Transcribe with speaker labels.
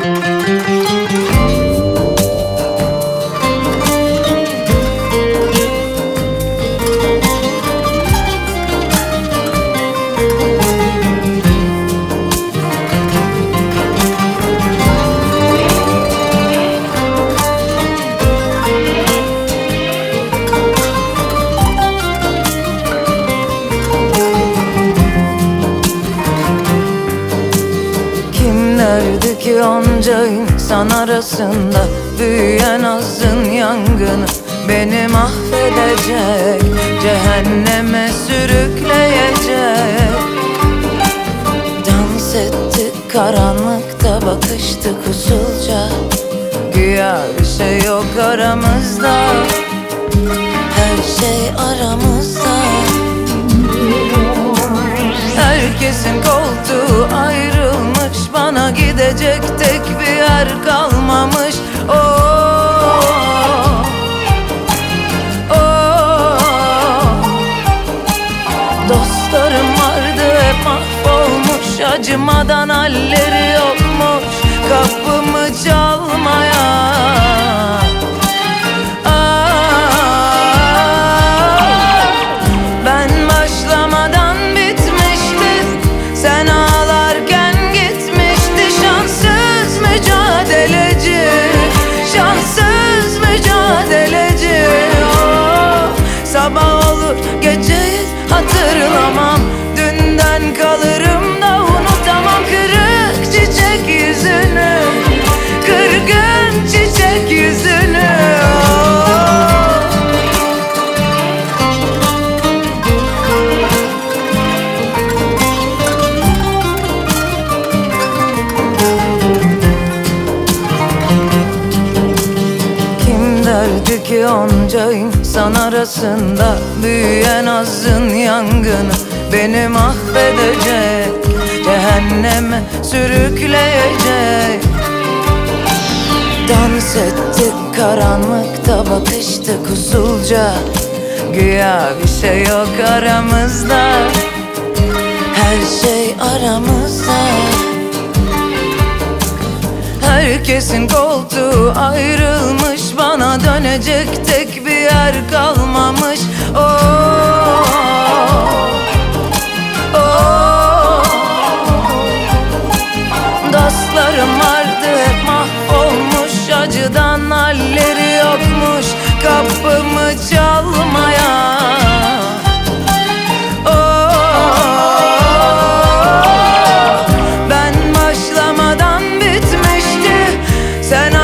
Speaker 1: Thank you. Kimlerdi ki onca insan arasında Büyüyen azın yangını Beni mahvedecek Cehenneme sürükleyecek. Dans ettik karanlıkta bakıştık usulca Güya bir şey yok aramızda. Her şey aramızda. Herkesin koltuğu gidecek tek bir yer kalmamış. Oh, oh. Dostlarım vardı hep mahvolmuş. Acımadan halleri yokmuş. Kapımı çalmaya Sabah olur geceyi hatırlamam. Dünden kalırım onca insan arasında Büyüyen azın yangını Beni mahvedecek Cehenneme sürükleyecek. Dans ettik karanlıkta bakıştık usulca Güya bir şey yok aramızda. Her şey aramızda. Herkesin koltuğu ayrılmış dönecek tek bir yer kalmamış. Oh, oh. Dostlarım vardı hep mahvolmuş. Acıdan halleri yokmuş. Kapımı çalmaya. Oh, Ben başlamadan bitmişti. Sen